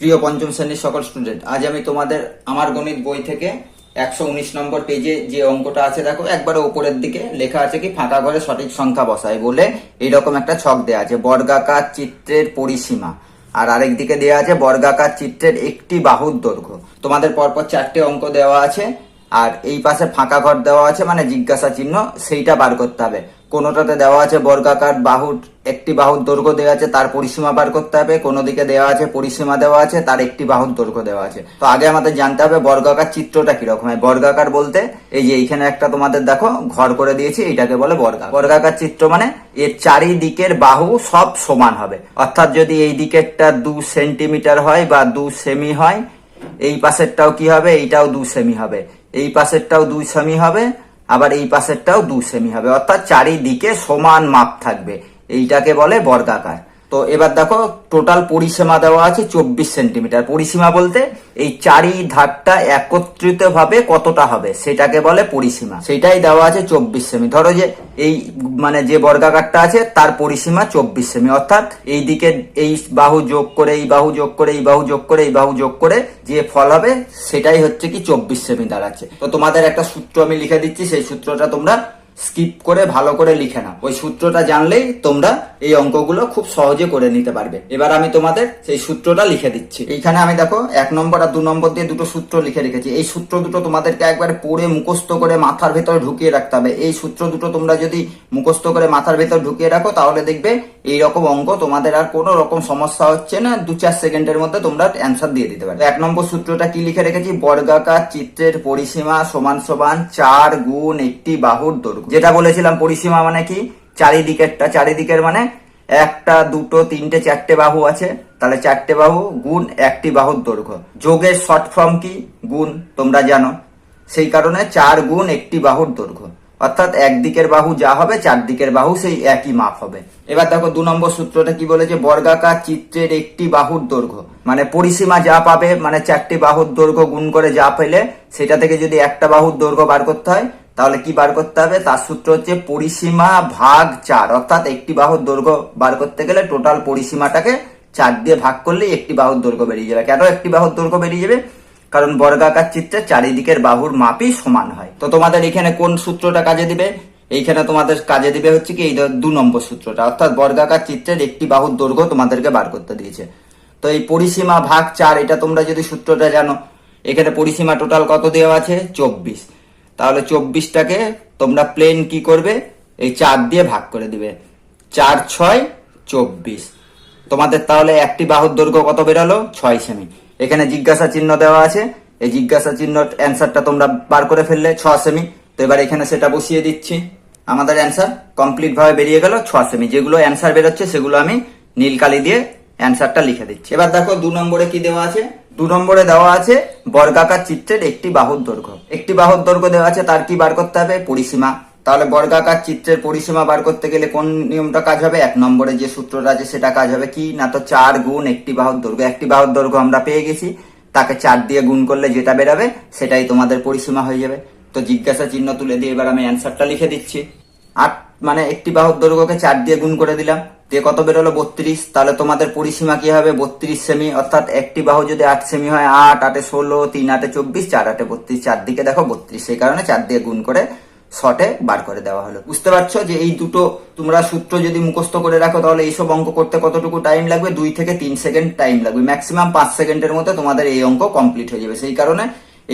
প্রিয় পঞ্চম শ্রেণির সকল স্টুডেন্ট আজ আমি তোমাদের আমার গণিত বই থেকে একশো উনিশ নম্বর পেজে যে অঙ্কটা আছে, দেখো, একবারে ওপরের দিকে লেখা আছে কি, ফাঁকা ঘরে সঠিক সংখ্যা বসায় বলে এইরকম একটা ছক দেওয়া আছে, বর্গাকার চিত্রের পরিসীমা। আর আরেক দিকে দেওয়া আছে, বর্গাকার চিত্রের একটি বাহুর দৈর্ঘ্য। তোমাদের পরপর চারটে অঙ্ক দেওয়া আছে, আর এই পাশে ফাঁকা ঘর দেওয়া আছে মানে জিজ্ঞাসা চিহ্ন, সেইটা বার করতে হবে। কোনোটাতে দেওয়া আছে বর্গাকার বাহুর একটি বাহুর দৈর্ঘ্য দেওয়া আছে, তার পরিসীমা বার করতে হবে। কোনো দিকে দেওয়া আছে পরিসীমা দেওয়া আছে, তার একটি বাহুর দৈর্ঘ্য দেওয়া আছে। তো আগে আমাদের জানতে হবে বর্গাকার চিত্রটা কীরকম হয়। বর্গাকার বলতে, এই যে এইখানে একটা তোমাদের দেখো, ঘর করে দিয়েছি, এটাকে বলে বর্গা বর্গাকার চিত্র মানে এর চারিদিকের বাহু সব সমান হবে। অর্থাৎ যদি এই দিকেরটা দু সেন্টিমিটার হয় বা দু সেমি হয়, এই পাশেরটাও কি হবে? এইটাও দু সেমি হবে। এই পাশেরটাও দুই সেমি হবে। আবার এই পাশেরটাও দু সেমি হবে অর্থাৎ চারিদিকে সমান মাপ থাকবে। এইটাকে বলে বর্গাকার। তো এবার দেখো টোটাল পরিসীমা দেওয়া আছে চব্বিশ সেন্টিমিটার পরিসীমা বলতে এই চারি ধারটা একত্রিত ভাবে কতটা হবে, সেটাকে বলে পরিসীমা। সেটাই দেওয়া আছে চব্বিশ সেমি ধরো যে এই মানে যে বর্গাকারটা আছে, তার পরিসীমা চব্বিশ সেমি অর্থাৎ এই দিকে এই বাহু যোগ করে, এই বাহু যোগ করে, এই বাহু যোগ করে, এই বাহু যোগ করে যে ফল হবে, সেটাই হচ্ছে কি চব্বিশ সেমি দাঁড়াচ্ছে। তো তোমাদের একটা সূত্র আমি লিখে দিচ্ছি, সেই সূত্রটা তোমরা স্কিপ করে ভালো করে লিখে নাও। ওই সূত্রটা জানলেই তোমরা এই অঙ্কগুলো খুব সহজে করে নিতে পারবে। এবার আমি তোমাদের সেই সূত্রটা লিখে দিচ্ছি। এইখানে আমি দেখো, এক নম্বর আর দু নম্বর দিয়ে দুটো সূত্র লিখে রেখেছি। এই সূত্র দুটো তোমাদেরকে একবার পড়ে মুখস্থ করে মাথার ভেতরে ঢুকিয়ে রাখতে হবে। এই সূত্র দুটো তোমরা যদি মুখস্থ করে মাথার ভেতর ঢুকিয়ে রাখো, তাহলে দেখবে এই রকম অঙ্ক তোমাদের আর কোনো রকম সমস্যা হচ্ছে না। দু চার সেকেন্ডের মধ্যে তোমরা অ্যান্সার দিয়ে দিতে পারবে। এক নম্বর সূত্রটা কি লিখে রেখেছি? বর্গাকার চিত্রের পরিসীমা সমান সমান চার গুণ একটি বাহুর দৈর্ঘ্য। যেটা বলেছিলাম পরিসীমা মানে কি? চারিদিকেরটা, চারিদিকের মানে একটা, দুটো, তিনটে, চারটে বাহু আছে। তাহলে চারটে বাহু গুণ একটি বাহুর দৈর্ঘ্য। যোগের শর্ট ফর্ম কি? গুণ, তোমরা জানো। সেই কারণে চার গুণ একটি বাহুর দৈর্ঘ্য। অর্থাৎ একদিকের বাহু যা হবে, চারদিকের বাহু সেই একই মাপ হবে। এবার দেখো দু নম্বর সূত্রটা কি বলেছে? বর্গাকার চিত্রের একটি বাহুর দৈর্ঘ্য। মানে পরিসীমা যা পাবে মানে চারটি বাহুর দৈর্ঘ্য গুণ করে যা পেলে, সেটা থেকে যদি একটা বাহুর দৈর্ঘ্য বার করতে হয় তাহলে কি বার করতে হবে? তার সূত্র হচ্ছে পরিসীমা ভাগ চার। অর্থাৎ একটি বাহুর দৈর্ঘ্য বার করতে গেলে টোটাল পরিসীমাটাকে চার দিয়ে ভাগ করলে একটি বাহুর দৈর্ঘ্য বেরিয়ে যাবে। কেন একটি বাহুর দৈর্ঘ্য বেরিয়ে যাবে? কারণ বর্গাকার চিত্রে চারিদিকের বাহুর মাপই সমান হয়। তো তোমাদের এখানে কোন সূত্রটা কাজে দিবে? এইখানে তোমাদের কাজে দিবে হচ্ছে কি এই দু নম্বর সূত্রটা। অর্থাৎ বর্গাকার চিত্রের একটি বাহুর দৈর্ঘ্য তোমাদেরকে বার করতে দিয়েছে। তো এই পরিসীমা ভাগ চার, এটা তোমরা যদি সূত্রটা জানো, এখানে পরিসীমা টোটাল কত দেওয়া আছে? চব্বিশ। তাহলে চব্বিশটাকে তোমরা প্লেন কি করবে? এই চার দিয়ে ভাগ করে দিবে। চার, ছয়, চব্বিশ। তোমাদের তাহলে একটি বাহুর দৈর্ঘ্য কত বেরোলো? ছয় সেমি। এখানে জিজ্ঞাসা চিহ্ন দেওয়া আছে। এই জিজ্ঞাসা চিহ্ন অ্যান্সারটা তোমরা বার করে ফেললে, ছ সেমি। তো এবার এখানে সেটা বসিয়ে দিচ্ছি। আমাদের অ্যান্সার কমপ্লিট ভাবে বেরিয়ে গেল, ছ সেমি। যেগুলো অ্যান্সার বেরোচ্ছে, সেগুলো আমি নীল কালি দিয়ে অ্যান্সারটা লিখে দিচ্ছি। এবার দেখো দু নম্বরে কি দেওয়া আছে? দু নম্বরে দেওয়া আছে, বর্গাকার চিত্রের একটি বাহুর দৈর্ঘ্য। একটি বাহুর দৈর্ঘ্য দেওয়া আছে, তার কি বার করতে হবে? পরিসীমা। তাহলে বর্গাকার চিত্রের পরিসীমা বার করতে গেলে কোন নিয়মটা কাজ হবে? এক নম্বরে যে সূত্রটা আছে, সেটা কাজ হবে কি? না তো চার গুণ একটি বাহুর দৈর্ঘ্য। একটি বাহুর দৈর্ঘ্য আমরা পেয়ে গেছি। তাকে চার দিয়ে গুণ করলে যেটা বেরাবে, সেটাই তোমাদের পরিসীমা হয়ে যাবে। তো জিজ্ঞাসা চিহ্ন তুলে দিয়ে এবার আমি অ্যান্সারটা লিখে দিচ্ছি। আট মানে একটি বাহুর দৈর্ঘ্যকে চার দিয়ে গুণ করে দিলাম। দিয়ে কত বেরোলো? বত্রিশ। তাহলে তোমাদের পরিসীমা কি হবে? বত্রিশ সেমি, অর্থাৎ একটি বাহু যদি আট সেমি হয়, আট, আটে ষোলো, তিন, আটে চব্বিশ, চার, আটে বত্রিশ। চারদিকে দেখো বত্রিশ। সেই কারণে চার দিয়ে গুণ করে শটে বার করে দেওয়া হলো। বুঝতে পারছ যে এই দুটো তোমরা সূত্র যদি মুখস্থ করে রাখো, তাহলে এইসব অঙ্ক করতে কতটুকু টাইম লাগবে? দুই থেকে তিন সেকেন্ড টাইম লাগবে। ম্যাক্সিমাম পাঁচ সেকেন্ডের মধ্যে তোমাদের এই অঙ্ক কমপ্লিট হয়ে যাবে। সেই কারণে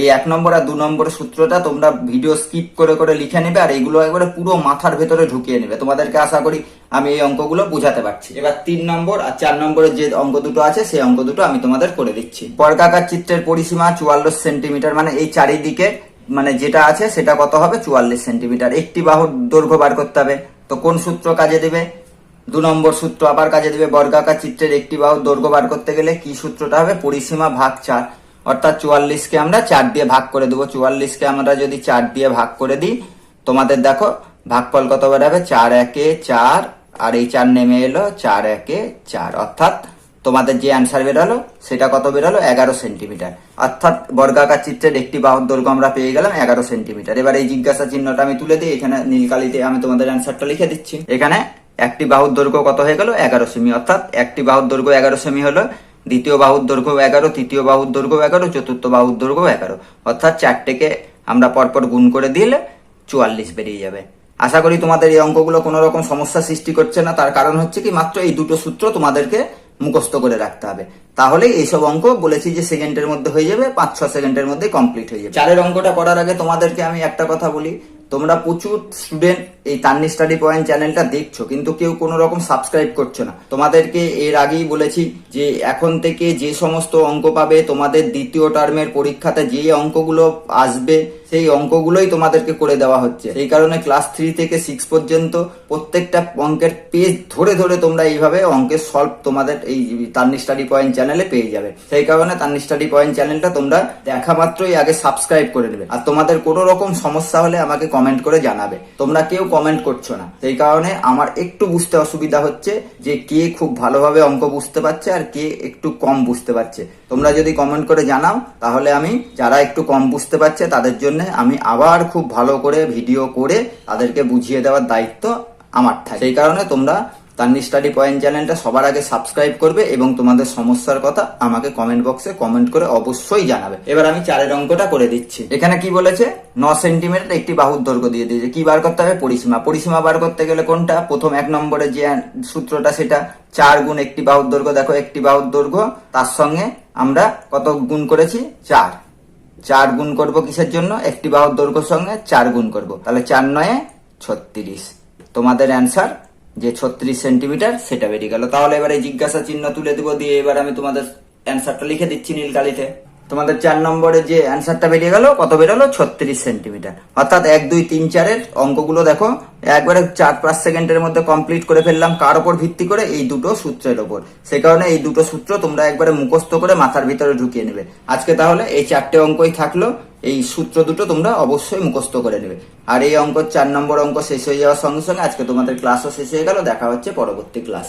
এই এক নম্বর আর দু নম্বর সূত্রটা তোমরা ভিডিও স্কিপ করে করে লিখে নেবে আর এইগুলো একবারে পুরো মাথার ভেতরে ঢুকিয়ে নেবে। তোমাদেরকে আশা করি আমি এই অঙ্কগুলো বুঝাতে পারছি। এবার তিন নম্বর আর চার নম্বরের যে অঙ্ক দুটো আছে, সেই অঙ্ক দুটো আমি তোমাদের করে দিচ্ছি। বর্গাকার চিত্রের পরিসীমা চুয়াল্লিশ সেন্টিমিটার মানে এই চারিদিকে মানে যেটা আছে সেটা কত হবে? চুয়াল্লিশ সেন্টিমিটার। একটি বাহুর দৈর্ঘ্য বার করতে হবে। তো কোন সূত্র কাজে দেবে? দু নম্বর সূত্র আবার কাজে দেবে। বর্গাকার চিত্রের একটি বাহুর দৈর্ঘ্য বার করতে গেলে কি সূত্রটা হবে? পরিসীমা ভাগ চার। অর্থাৎ চুয়াল্লিশকে আমরা চার দিয়ে ভাগ করে দেবো। চুয়াল্লিশকে আমরা যদি চার দিয়ে ভাগ করে দিই, তোমাদের দেখো, ভাগফল কত বেরাবে চার একে চার, আর এই চার নেমে এলো, চার একে চার। অর্থাৎ তোমাদের যে অ্যান্সার বেরোলো, সেটা কত বেরোলো? এগারো সেন্টিমিটার অর্থাৎ বর্গাকার চিত্রের একটি বাহুর দৈর্ঘ্য আমরা পেয়ে গেলাম এগারো সেন্টিমিটার এবার এই জিজ্ঞাসা চিহ্নটা আমি তুলে দিই, এখানে নীলকালিতে আমি তোমাদের অ্যান্সারটা লিখে দিচ্ছি। এখানে একটি বাহুর দৈর্ঘ্য কত হয়ে গেল? এগারো সেমি অর্থাৎ একটি বাহুর দৈর্ঘ্য এগারো সেমি হলো দ্বিতীয় বাহুর দৈর্ঘ্য এগারো, তৃতীয় বাহুর দৈর্ঘ্য এগারো, চতুর্থ বাহুর দৈর্ঘ্য এগারো। অর্থাৎ চারটেকে আমরা পরপর গুণ করে দিলে চুয়াল্লিশ বেরিয়ে যাবে। আশা করি তোমাদের এই অঙ্কগুলো কোনো রকম সমস্যা সৃষ্টি করছে না। তার কারণ হচ্ছে কি, মাত্র এই দুটো সূত্র তোমাদেরকে মুখস্থ করে রাখতে হবে। তাহলে এইসব অঙ্ক বলেছি যে সেকেন্ডের মধ্যে হয়ে যাবে, পাঁচ, ছ সেকেন্ডের মধ্যে কমপ্লিট হয়ে যাবে। চারের অঙ্কটা করার আগে তোমাদেরকে আমি একটা কথা বলি। তোমরা প্রচুর স্টুডেন্ট এই তান্নি স্টাডি পয়েন্ট চ্যানেলটা দেখছ, কিন্তু কেউ কোনো রকম সাবস্ক্রাইব করছ না। তোমাদেরকে এর আগেই বলেছি যে এখন থেকে যে সমস্ত অঙ্ক পাবে, তোমাদের দ্বিতীয় টার্মের পরীক্ষাতে যে অঙ্কগুলো আসবে সেই অঙ্কগুলোই তোমাদেরকে করে দেওয়া হচ্ছে। এই কারণে ক্লাস থ্রি থেকে সিক্স পর্যন্ত প্রত্যেকটা অঙ্কের পেজ ধরে ধরে তোমরা এইভাবে অঙ্কের সলভ তোমাদের এই তান্নি স্টাডি পয়েন্ট চ্যানেলে পেয়ে যাবে। সেই কারণে তান্নি স্টাডি পয়েন্ট চ্যানেলটা তোমরা দেখা মাত্রই আগে সাবস্ক্রাইব করে নেবে। আর তোমাদের কোনো রকম সমস্যা হলে আমাকে কমেন্ট করে জানাবে। তোমরা কেউ কমেন্ট করছ না। সেই কারণে আমার একটু বুঝতে অসুবিধা হচ্ছে যে কে খুব ভালোভাবে অঙ্ক বুঝতে পারছে আর কে একটু কম বুঝতে পারছে। তোমরা যদি কমেন্ট করে জানাও, তাহলে আমি, যারা একটু কম বুঝতে পারছে, তাদের জন্য আমি আবার খুব ভালো করে ভিডিও করে তাদেরকে বুঝিয়ে দেওয়ার দায়িত্ব আমার থাকে। সেই কারণে তোমরা তান্নি স্টাডি পয়েন্ট চ্যানেলটা সবার আগে সাবস্ক্রাইব করবে এবং তোমাদের সমস্যার কথা আমাকে কমেন্ট বক্সে কমেন্ট করে অবশ্যই জানাবে। এবার আমি চারের অঙ্কটা করে দিচ্ছি। এখানে কি বলেছে? ন সেন্টিমিটার একটি বাহুর দৈর্ঘ্য দিয়ে দিয়েছে। কি বার করতে হবে? পরিসীমা। পরিসীমা বার করতে গেলে কোনটা? প্রথম এক নম্বরে যে সূত্রটা, সেটা চার গুণ একটি বাহুর দৈর্ঘ্য। দেখো, একটি বাহুর দৈর্ঘ্য, তার সঙ্গে আমরা কত গুণ করেছি? চার। চার গুণ করব কিসের জন্য? একটি বাহুর দৈর্ঘ্য সঙ্গে চার গুণ করব। তাহলে চার নয় ছত্রিশ। তোমাদের অ্যান্সার, যে ছত্রিশ সেন্টিমিটার, সেটা বেরিয়ে গেল। তাহলে এবারে জিজ্ঞাসা চিহ্ন তুলে দেবো, দিয়ে এবার আমি তোমাদের অ্যান্সারটা লিখে দিচ্ছি নীল কালিতে তোমাদের চার নম্বরে যে অ্যান্সারটা বেরিয়ে গেল, কত বেরোলো? ছত্রিশ সেন্টিমিটার অর্থাৎ এক, দুই, তিন, চারের অঙ্কগুলো দেখো, একবারে চার পাঁচ সেকেন্ডের মধ্যে কমপ্লিট করে ফেললাম, কার ওপর ভিত্তি করে? এই দুটো সূত্রের ওপর। সে কারণে এই দুটো সূত্র তোমরা একবারে মুখস্থ করে মাথার ভিতরে ঢুকিয়ে নেবে। আজকে তাহলে এই চারটে অঙ্কই থাকল, এই সূত্র দুটো তোমরা অবশ্যই মুখস্থ করে নেবে। আর এই অঙ্ক, চার নম্বর অঙ্ক শেষ হয়ে যাওয়ার সঙ্গে সঙ্গে আজকে তোমাদের ক্লাসও শেষ হয়ে গেল, দেখা হচ্ছে পরবর্তী ক্লাস